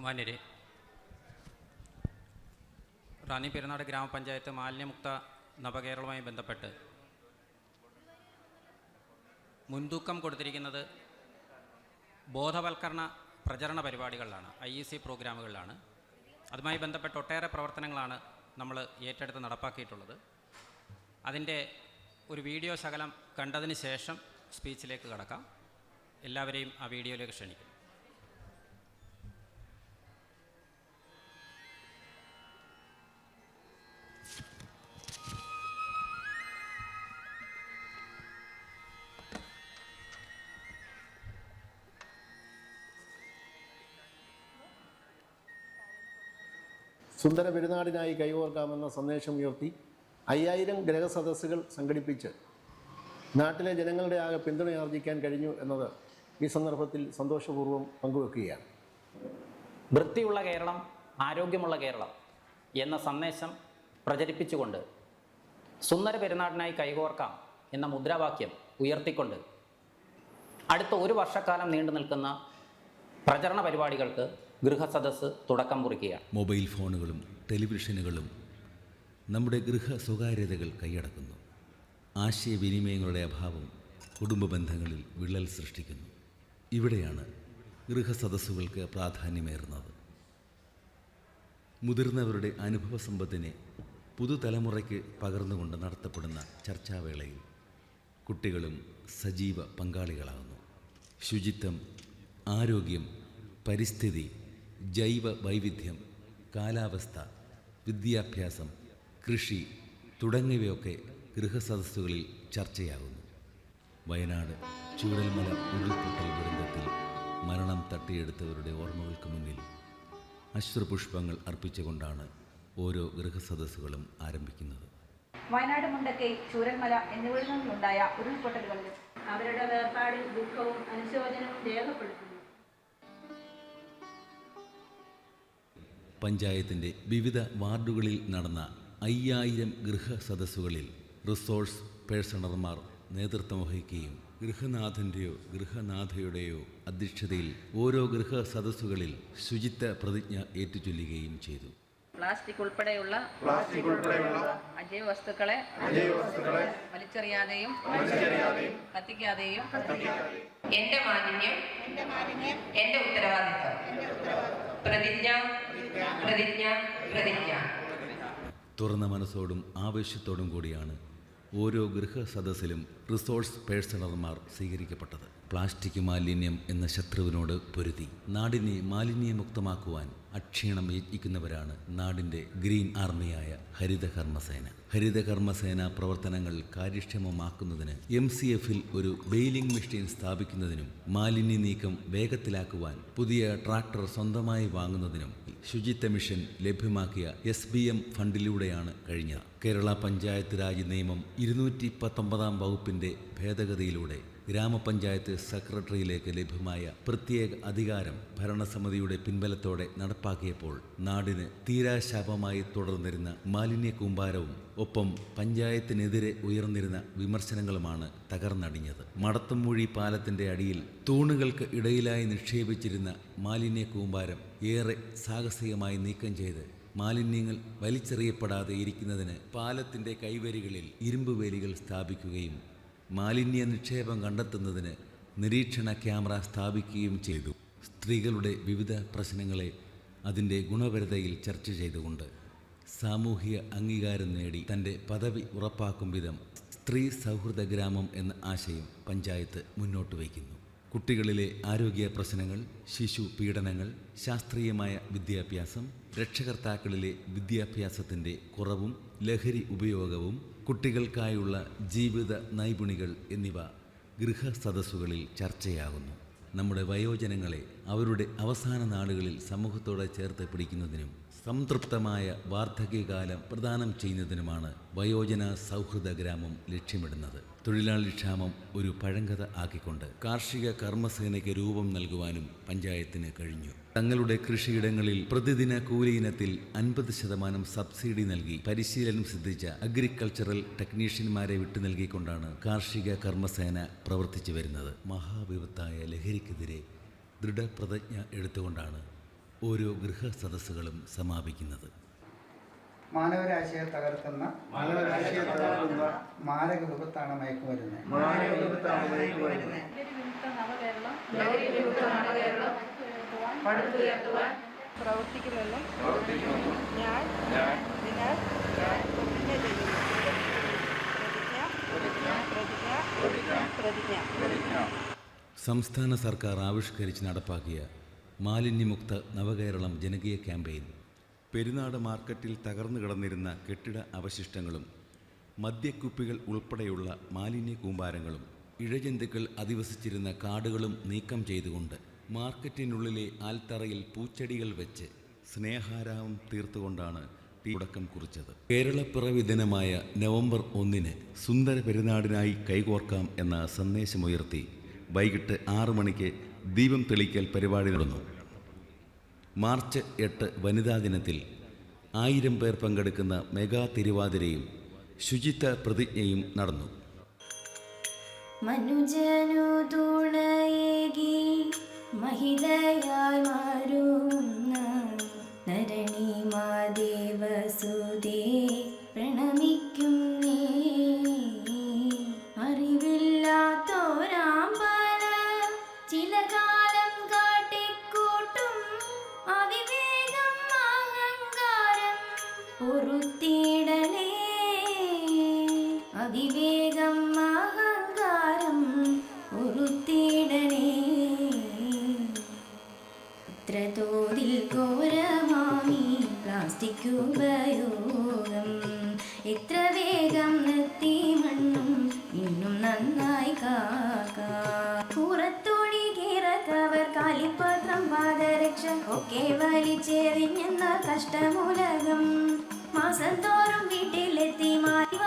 ബഹുമാന്യരെ റാന്നി പെരുന്നാട് ഗ്രാമപഞ്ചായത്ത് മാലിന്യമുക്ത നവകേരളവുമായി ബന്ധപ്പെട്ട് മുൻതൂക്കം കൊടുത്തിരിക്കുന്നത് ബോധവൽക്കരണ പ്രചരണ പരിപാടികളിലാണ് ഐ ഇ സി പ്രോഗ്രാമുകളിലാണ്. അതുമായി ബന്ധപ്പെട്ട ഒട്ടേറെ പ്രവർത്തനങ്ങളാണ് നമ്മൾ ഏറ്റെടുത്ത് നടപ്പാക്കിയിട്ടുള്ളത്. അതിന്റെ ഒരു വീഡിയോ ശകലം കണ്ടതിന് ശേഷം സ്പീച്ചിലേക്ക് കടക്കാം. എല്ലാവരെയും ആ വീഡിയോയിലേക്ക് ക്ഷണിക്കും സുന്ദര പെരുന്നാടിനായി കൈകോർക്കാമെന്ന സന്ദേശം ഉയർത്തി അയ്യായിരം ഗ്രഹസദസ്സുകൾ സംഘടിപ്പിച്ച് നാട്ടിലെ ജനങ്ങളുടെ ആകെ പിന്തുണയാർജിക്കാൻ കഴിഞ്ഞു എന്നത് ഈ സന്ദർഭത്തിൽ സന്തോഷപൂർവം പങ്കുവെക്കുകയാണ്. വൃത്തിയുള്ള കേരളം ആരോഗ്യമുള്ള കേരളം എന്ന സന്ദേശം പ്രചരിപ്പിച്ചുകൊണ്ട് സുന്ദര പെരുന്നാടിനായി കൈകോർക്കാം എന്ന മുദ്രാവാക്യം ഉയർത്തിക്കൊണ്ട് അടുത്ത ഒരു വർഷക്കാലം നീണ്ടു നിൽക്കുന്ന പ്രചരണ പരിപാടികൾക്ക് ഗൃഹസദസ്സ് തുടക്കം കുറിക്കുകയാണ്. മൊബൈൽ ഫോണുകളും ടെലിവിഷനുകളും നമ്മുടെ ഗൃഹ സ്വകാര്യതകൾ കൈയടക്കുന്നു. ആശയവിനിമയങ്ങളുടെ അഭാവം കുടുംബ ബന്ധങ്ങളിൽ വിള്ളൽ സൃഷ്ടിക്കുന്നു. ഇവിടെയാണ് ഗൃഹസദസ്സുകൾക്ക് പ്രാധാന്യമേറുന്നത്. മുതിർന്നവരുടെ അനുഭവ സമ്പത്തിനെ പുതുതലമുറയ്ക്ക് പകർന്നുകൊണ്ട് നടത്തപ്പെടുന്ന ചർച്ചാവേളയിൽ കുട്ടികളും സജീവ പങ്കാളികളാകുന്നു. ശുചിത്വം ആരോഗ്യം പരിസ്ഥിതി ജൈവ വൈവിധ്യം കാലാവസ്ഥ വിദ്യാഭ്യാസം കൃഷി തുടങ്ങിയവയൊക്കെ ഗൃഹസദസ്സുകളിൽ ചർച്ചയാകുന്നു. വയനാട് ചൂടൽമല ഉരുൾപൊട്ടൽ ദുരന്തത്തിൽ മരണം തട്ടിയെടുത്തവരുടെ ഓർമ്മകൾക്ക് മുന്നിൽ അശ്രുപുഷ്പങ്ങൾ അർപ്പിച്ചുകൊണ്ടാണ് ഓരോ ഗൃഹസദസ്സുകളും ആരംഭിക്കുന്നത്. വയനാട് മുണ്ടക്കൈ ചൂരൽമല എന്നിവിടങ്ങളിലുണ്ടായ നിന്നുണ്ടായ ഉരുൾപൊട്ടലുകളിലും അവരുടെ വേർപാടിൽ ദുഃഖവും അനുശോചനവും രേഖപ്പെടുത്തുന്നു. പഞ്ചായത്തിന്റെ വിവിധ വാർഡുകളിൽ നടന്ന അയ്യായിരം ഗൃഹസദസ്സുകളിൽ റിസോഴ്സ് പേഴ്സണർമാർ നേതൃത്വം വഹിക്കുകയും ഗൃഹനാഥന്റെയോ ഗൃഹനാഥയുടെയോ അധ്യക്ഷതയിൽ ഓരോ ഗൃഹസദസ്സുകളിൽ ശുചിത്വ പ്രതിജ്ഞ ഏറ്റുചൊല്ലുകയും ചെയ്തു. പ്ലാസ്റ്റിക് ഉൾപ്പെടെയുള്ള പ്ലാസ്റ്റിക് ഉൾപ്പെടെയുള്ള അജൈവ വസ്തുക്കളെ വലിച്ചെറിയാതെയും കത്തിക്കാതെയും എന്റെ മാലിന്യം എന്റെ ഉത്തരവാദിത്വം പ്രതിജ്ഞ പ്രതിജ്ഞ പ്രതിജ്ഞ തുറന്ന മനസ്സോടും ആവേശത്തോടും കൂടിയാണ് ഓരോ ഗൃഹസദസ്സിലും റിസോഴ്സ് പേഴ്സണർമാർ സ്വീകരിക്കപ്പെട്ടത്. പ്ലാസ്റ്റിക് മാലിന്യം എന്ന ശത്രുവിനോട് പൊരുതി. നാടിനെ മാലിന്യമുക്തമാക്കുവാൻ അക്ഷീണം യജ്ഞിക്കുന്നവരാണ് നാടിന്റെ ഗ്രീൻ ആർമിയായ ഹരിതകർമ്മസേന. ഹരിതകർമ്മസേന പ്രവർത്തനങ്ങൾ കാര്യക്ഷമമാക്കുന്നതിന് എം സി എഫിൽ ഒരു ബെയിലിംഗ് മെഷീൻ സ്ഥാപിക്കുന്നതിനും മാലിന്യ നീക്കം വേഗത്തിലാക്കുവാൻ പുതിയ ട്രാക്ടർ സ്വന്തമായി വാങ്ങുന്നതിനും ശുചിത്വ മിഷൻ ലഭ്യമാക്കിയ എസ് ബി എം ഫണ്ടിലൂടെയാണ് കഴിഞ്ഞത്. കേരള പഞ്ചായത്ത് രാജ് നിയമം ഇരുന്നൂറ്റി പത്തൊമ്പതാം വകുപ്പിന്റെ ഭേദഗതിയിലൂടെ ഗ്രാമപഞ്ചായത്ത് സെക്രട്ടറിയിലേക്ക് ലഭ്യമായ പ്രത്യേക അധികാരം ഭരണസമിതിയുടെ പിൻബലത്തോടെ നടപ്പാക്കിയപ്പോൾ നാടിന് തീരാശാപമായി തുടർന്നിരുന്ന മാലിന്യ കൂമ്പാരവും ഒപ്പം പഞ്ചായത്തിനെതിരെ ഉയർന്നിരുന്ന വിമർശനങ്ങളുമാണ് തകർന്നടിഞ്ഞത്. മടത്തുംമൂഴി പാലത്തിന്റെ അടിയിൽ തൂണുകൾക്ക് ഇടയിലായി നിക്ഷേപിച്ചിരുന്ന മാലിന്യ കൂമ്പാരം ഏറെ സാഹസികമായി നീക്കം ചെയ്ത് മാലിന്യങ്ങൾ വലിച്ചെറിയപ്പെടാതെ ഇരിക്കുന്നതിന് പാലത്തിന്റെ കൈവരികളിൽ ഇരുമ്പ് വേലികൾ സ്ഥാപിക്കുകയും മാലിന്യ നിക്ഷേപം കണ്ടെത്തുന്നതിന് നിരീക്ഷണ ക്യാമറ സ്ഥാപിക്കുകയും ചെയ്തു. സ്ത്രീകളുടെ വിവിധ പ്രശ്നങ്ങളെ അതിന്റെ ഗുണപരതയിൽ ചർച്ച ചെയ്തുകൊണ്ട് സാമൂഹിക അംഗീകാരം നേടി തന്റെ പദവി ഉറപ്പാക്കും വിധം സ്ത്രീ സൗഹൃദ ഗ്രാമം എന്ന ആശയം പഞ്ചായത്ത് മുന്നോട്ട് വയ്ക്കുന്നു. കുട്ടികളിലെ ആരോഗ്യ പ്രശ്നങ്ങൾ ശിശു പീഡനങ്ങൾ ശാസ്ത്രീയമായ വിദ്യാഭ്യാസം രക്ഷകർത്താക്കളിലെ വിദ്യാഭ്യാസത്തിന്റെ കുറവും ലഹരി ഉപയോഗവും കുട്ടികൾക്കായുള്ള ജീവിത നൈപുണികൾ എന്നിവ ഗൃഹസദസ്സുകളിൽ ചർച്ചയാകുന്നു. നമ്മുടെ വയോജനങ്ങളെ അവരുടെ അവസാന നാളുകളിൽ സമൂഹത്തോടെ ചേർത്ത് പിടിക്കുന്നതിനും സംതൃപ്തമായ വാർദ്ധക്യകാലം പ്രദാനം ചെയ്യുന്നതിനുമാണ് വയോജന സൗഹൃദ ഗ്രാമം ലക്ഷ്യമിടുന്നത്. തൊഴിലാളി ക്ഷാമം ഒരു പഴങ്കഥ ആക്കിക്കൊണ്ട് കാർഷിക കർമ്മസേനയ്ക്ക് രൂപം നൽകുവാനും പഞ്ചായത്തിന് കഴിഞ്ഞു. തങ്ങളുടെ കൃഷിയിടങ്ങളിൽ പ്രതിദിന കൂലി ഇനത്തിൽ അൻപത് ശതമാനം സബ്സിഡി നൽകി പരിശീലനം സിദ്ധിച്ച അഗ്രികൾച്ചറൽ ടെക്നീഷ്യന്മാരെ വിട്ടു നൽകിക്കൊണ്ടാണ് കാർഷിക കർമ്മസേന പ്രവർത്തിച്ചു വരുന്നത്. മഹാവിപത്തായ ലഹരിക്കെതിരെ ദൃഢപ്രതിജ്ഞ എടുത്തുകൊണ്ടാണ് ഓരോ ഗൃഹ സദസ്സുകളും സമാപിക്കുന്നത്. മാനവരാശിയെ തകർക്കുന്ന മാനവരാശിയെ തകർക്കുന്ന മാരക വിപത്താണ് മയക്കുമരുന്ന്? ഞാൻ പ്രതിജ്ഞ. സംസ്ഥാന സർക്കാർ ആവിഷ്കരിച്ച് നടപ്പാക്കിയ മാലിന്യമുക്ത നവകേരളം ജനകീയ ക്യാമ്പയിൻ. പെരുന്നാട് മാർക്കറ്റിൽ തകർന്നു കിടന്നിരുന്ന കെട്ടിട അവശിഷ്ടങ്ങളും മദ്യക്കുപ്പികൾ ഉൾപ്പെടെയുള്ള മാലിന്യ കൂമ്പാരങ്ങളും ഇഴജന്തുക്കൾ അധിവസിച്ചിരുന്ന കാടുകളും നീക്കം ചെയ്തുകൊണ്ട് മാർക്കറ്റിനുള്ളിലെ ആൽത്തറയിൽ പൂച്ചെടികൾ വെച്ച് സ്നേഹാരാമം തീർത്തുകൊണ്ടാണ് തുടക്കം കുറിച്ചത്. കേരളപ്പിറവി ദിനമായ നവംബർ ഒന്നിന് സുന്ദര പെരുന്നാടിനായി കൈകോർക്കാം എന്ന സന്ദേശമുയർത്തി വൈകിട്ട് ആറു മണിക്ക് ദീപം തെളിക്കൽ പരിപാടി നടന്നു. മാർച്ച് എട്ട് വനിതാ ദിനത്തിൽ ആയിരം പേർ പങ്കെടുക്കുന്ന മെഗാ തിരുവാതിരയും ശുചിത്വ പ്രതിജ്ഞയും നടന്നു. മനുജനു തുണയേകി മാറുന്ന നരണി മാദേവസുതേ പൊറുത്തിടലേ അതിവേഗം അഹങ്കാരം പൊറുത്തിടലേ ഇത്ര തോതിൽ ഘോരമാമി പ്ലാസ്റ്റിക് ഉപയോഗം. എത്ര ഒക്കെ വലിച്ചെറിഞ്ഞെന്ന കഷ്ടമൂലകം മാസം തോറും വീട്ടിലെത്തി മാറി